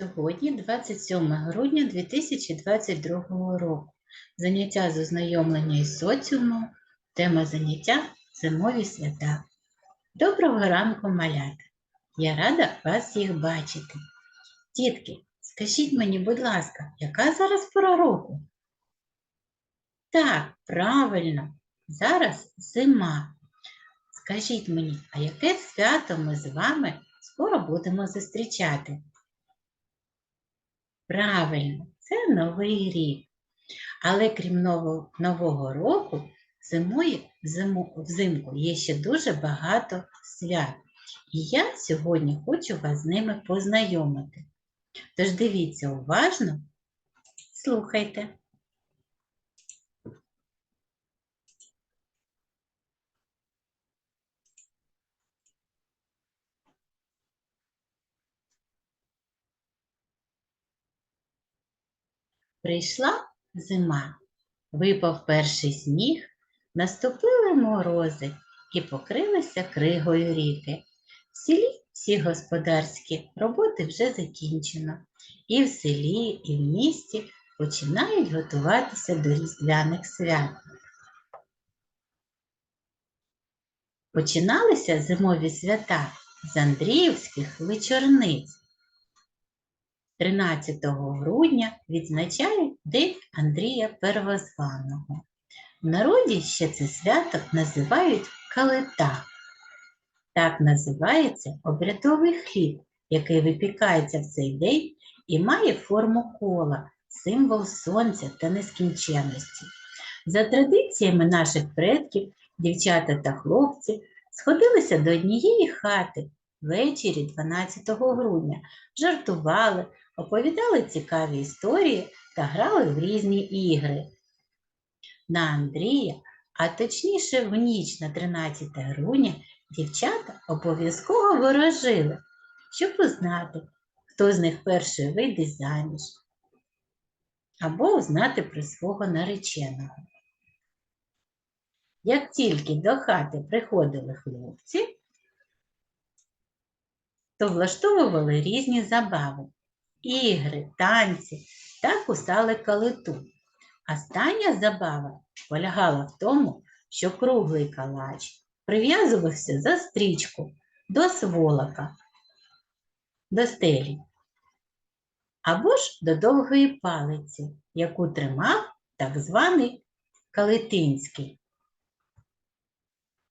Сьогодні 27 грудня 2022 року. Заняття з ознайомлення із соціумом. Тема заняття зимові свята. Доброго ранку, малята! Я рада вас всіх бачити. Дітки, скажіть мені, будь ласка, яка зараз пора року? Так, правильно, зараз зима. Скажіть мені, а яке свято ми з вами скоро будемо зустрічати? Правильно, це Новий рік. Але крім нового, нового року, зимою, зиму, взимку є ще дуже багато свят. І я сьогодні хочу вас з ними познайомити. Тож дивіться уважно, слухайте. Прийшла зима, випав перший сніг, наступили морози і покрилися кригою ріки. В селі всі господарські роботи вже закінчено. І в селі, і в місті починають готуватися до різдвяних свят. Починалися зимові свята з Андріївських вечорниць. 13 грудня відзначають День Андрія Первозваного. В народі ще це свято називають калита. Так називається обрядовий хліб, який випікається в цей день і має форму кола, символ сонця та нескінченності. За традиціями наших предків, дівчата та хлопці сходилися до однієї хати ввечері 12 грудня, жартували, оповідали цікаві історії та грали в різні ігри. На Андрія, а точніше в ніч на 13 грудня, дівчата обов'язково ворожили, щоб узнати, хто з них перший вийде заміж, або узнати про свого нареченого. Як тільки до хати приходили хлопці, то влаштовували різні забави ігри, танці та кусали калиту. Остання забава полягала в тому, що круглий калач прив'язувався за стрічку до сволока, до стелі, або ж до довгої палиці, яку тримав так званий калитинський.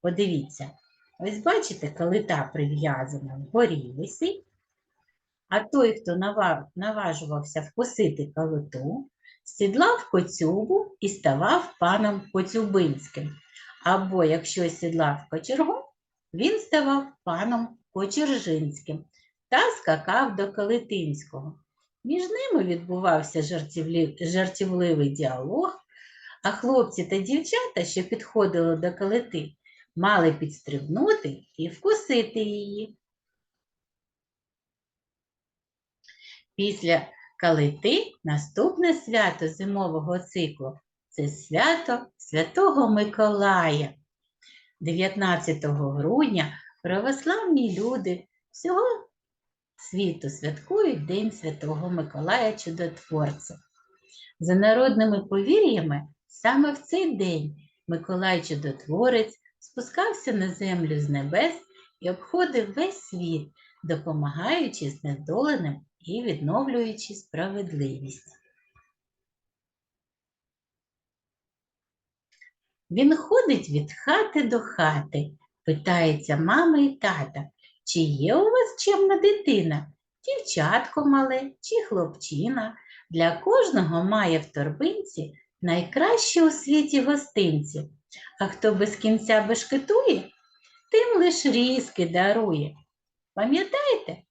Подивіться, ось бачите, калита прив'язана вгорі висить, а той, хто наважувався вкусити калиту, сідлав коцюбу і ставав паном Коцюбинським. Або, якщо сідлав кочергу, він ставав паном Кочержинським та скакав до Калитинського. Між ними відбувався жартівливий діалог, а хлопці та дівчата, що підходили до калити, мали підстрибнути і вкусити її. Після калити наступне свято зимового циклу це свято Святого Миколая. 19 грудня православні люди всього світу святкують День Святого Миколая Чудотворця. За народними повір'ями, саме в цей день Миколай Чудотворець спускався на землю з небес і обходив весь світ, допомагаючи знедоленим і відновлюючи справедливість. Він ходить від хати до хати, питається мами і тата, чи є у вас чимна дитина, дівчатко мале чи хлопчина. Для кожного має в торбинці найкращі у світі гостинці, а хто без кінця бешкетує, тим лиш різки дарує. Пам'ятаєте,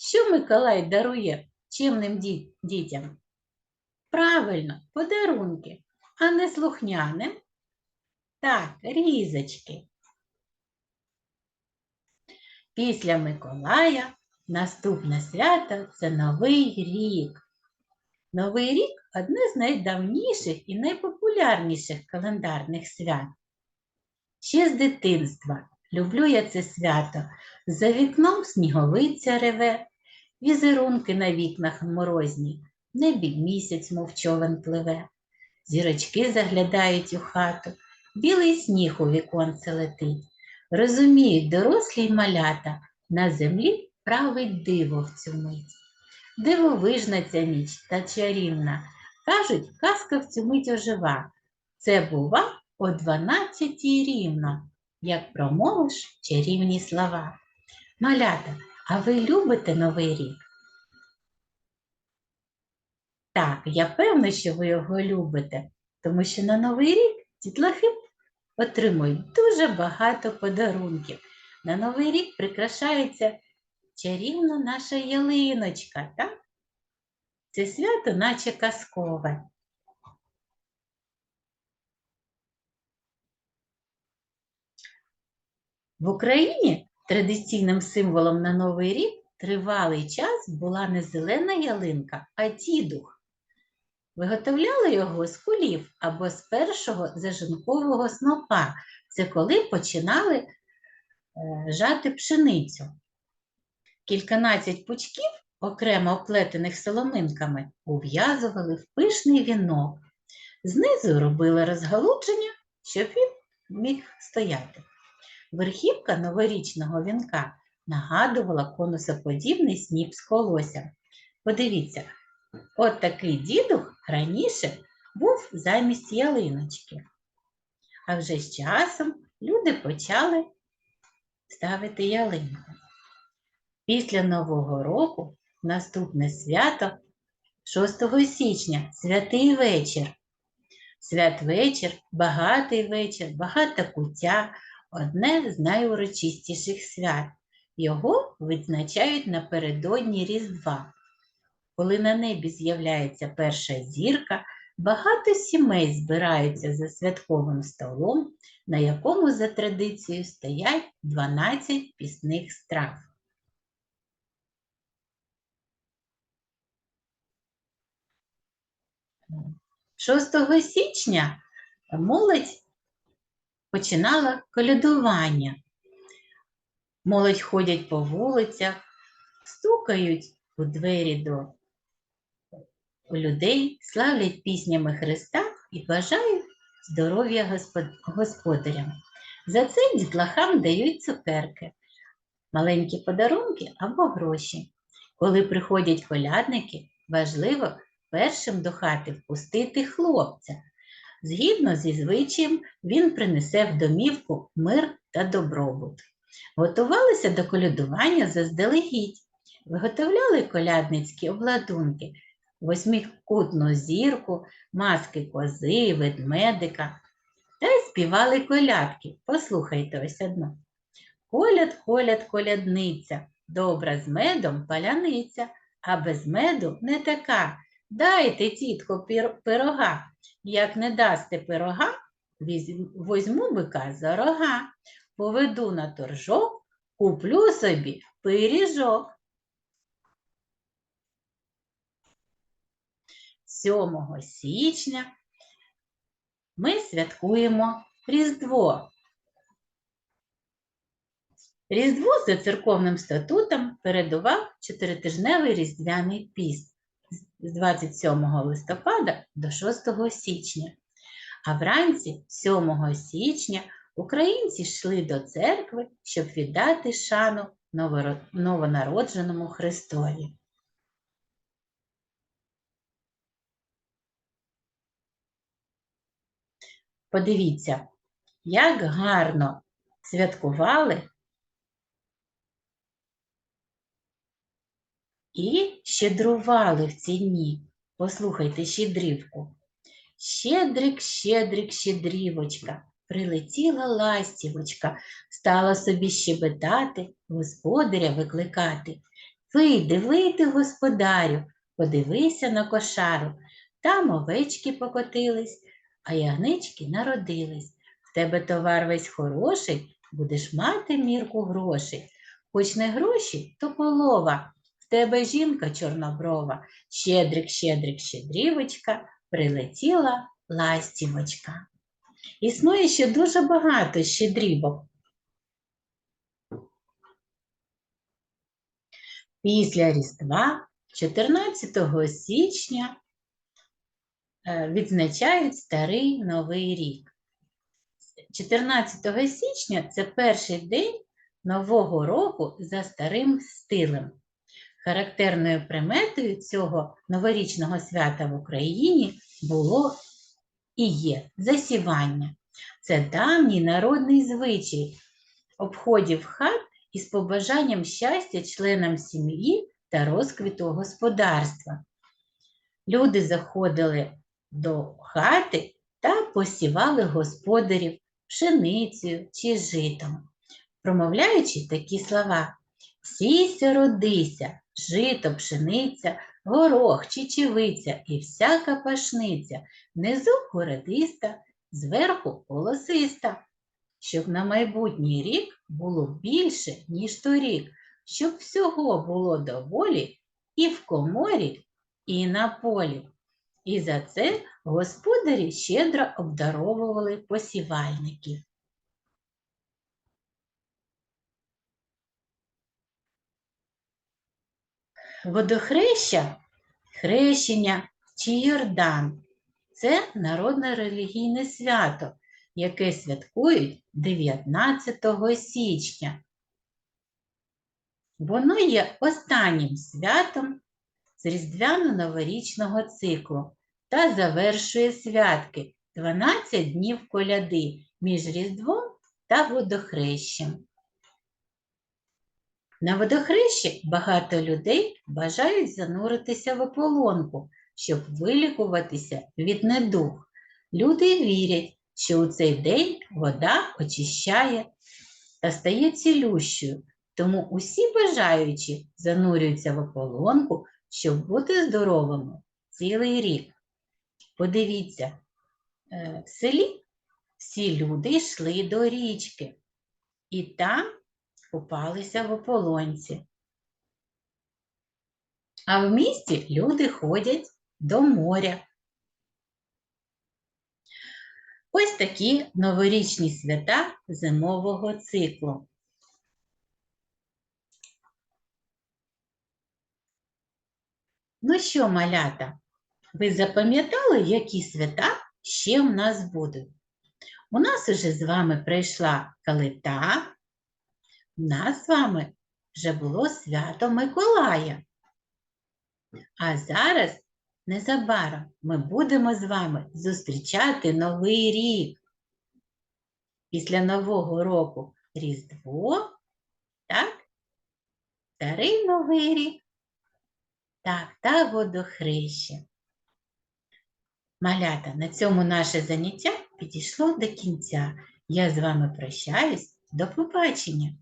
що Миколай дарує чимним дітям? Правильно, подарунки, а не слухняним. Так, різочки. Після Миколая наступне свято це Новий рік. Новий рік одне з найдавніших і найпопулярніших календарних свят. Ще з дитинства люблю я це свято. За вікном сніговиця реве, візерунки на вікнах морозні, в небі місяць, мов човен пливе. Зірочки заглядають у хату, білий сніг у віконце летить. Розуміють дорослі й малята, на землі править диво в цю мить. Дивовижна ця ніч та чарівна. Кажуть, казка в цю мить ожива. Це бува о дванадцятій рівно, як промовиш чарівні слова. Малята, а ви любите Новий рік? Так, я певна, що ви його любите, тому що на Новий рік дітлахи отримують дуже багато подарунків. На Новий рік прикрашається чарівна наша ялиночка, так? Це свято наче казкове. В Україні традиційним символом на Новий рік тривалий час була не зелена ялинка, а дідух. Виготовляли його з кулів або з першого зажинкового снопа. Це коли починали е, жати пшеницю. Кільканадцять пучків, окремо оплетених соломинками, ув'язували в пишний вінок. Знизу робили розгалудження, щоб він міг стояти. Верхівка новорічного вінка нагадувала конусоподібний сніп з колоссям. Подивіться, от такий дідух раніше був замість ялиночки. А вже з часом люди почали ставити ялинку. Після Нового року наступне свято 6 січня святий вечір. Святвечір, багатий вечір, багата куття одне з найурочистіших свят. Його відзначають напередодні Різдва. Коли на небі з'являється перша зірка, багато сімей збираються за святковим столом, на якому за традицією стоять 12 пісних страв. – 6 січня молодь починала колядування. Молодь ходять по вулицях, стукають у двері до людей, славлять піснями Христа і бажають здоров'я господ- господарям. За це дітлахам дають цукерки, маленькі подарунки або гроші. Коли приходять колядники, важливо першим до хати впустити хлопця. Згідно зі звичаєм, він принесе в домівку мир та добробут. Готувалися до колядування заздалегідь, виготовляли колядницькі обладунки, восьмикутну зірку, маски кози, ведмедика та й співали колядки. Послухайте ось одну. Коляд, коляд, колядниця, добра з медом паляниця, а без меду не така. Дайте, тітко, пирога. Як не дасте пирога, возьму бика за рога, поведу на торжок, куплю собі пиріжок. 7 січня ми святкуємо Різдво. Різдво за церковним статутом передував чотиритижневий різдвяний піст з 27 листопада до 6 січня. А вранці 7 січня українці йшли до церкви, щоб віддати шану новонародженому Христові. Подивіться, як гарно святкували і щедрували в ці дні. Послухайте щедрівку. Щедрик, щедрик, щедрівочка, прилетіла ластівочка, стала собі щебетати, господаря викликати. Вийди, вийди, господарю, подивися на кошару. Там овечки покотились, а ягнички народились. В тебе товар весь хороший, будеш мати мірку грошей. Хоч не гроші, то полова. Тебе жінка чорноброва, щедрик, щедрик, щедрівочка, прилетіла ластівочка. Існує ще дуже багато щедрівок. Після Різдва 14 січня е, відзначають Старий Новий рік. 14 січня це перший день Нового року за старим стилем. Характерною приметою цього новорічного свята в Україні було і є засівання. Це давній народний звичай обходів хат із побажанням щастя членам сім'ї та розквіту господарства. Люди заходили до хати та посівали господарів пшеницею чи житом, промовляючи такі слова: Сійся, родися, жито, пшениця, горох, чечевиця і всяка пашниця, внизу городиста, зверху колосиста, щоб на майбутній рік було більше, ніж торік, щоб всього було доволі і в коморі, і на полі. І за це господарі щедро обдаровували посівальників. Водохреща, хрещення чи Йордан це народне релігійне свято, яке святкують 19 січня. Воно є останнім святом з різдвяно-новорічного циклу та завершує святки 12 днів коляди між Різдвом та водохрещем. На водохрещі багато людей бажають зануритися в ополонку, щоб вилікуватися від недуг. Люди вірять, що у цей день вода очищає та стає цілющою, тому усі бажаючі занурюються в ополонку, щоб бути здоровими цілий рік. Подивіться, е, в селі всі люди йшли до річки і там купалися в ополонці. А в місті люди ходять до моря. Ось такі новорічні свята зимового циклу. Ну що, малята, ви запам'ятали, які свята ще в нас будуть? У нас уже з вами прийшла калита, у нас з вами вже було свято Миколая. А зараз незабаром ми будемо з вами зустрічати Новий рік. Після Нового року Різдво, так? Старий Новий рік. Так, та водохреща. Малята, на цьому наше заняття підійшло до кінця. Я з вами прощаюсь. До побачення!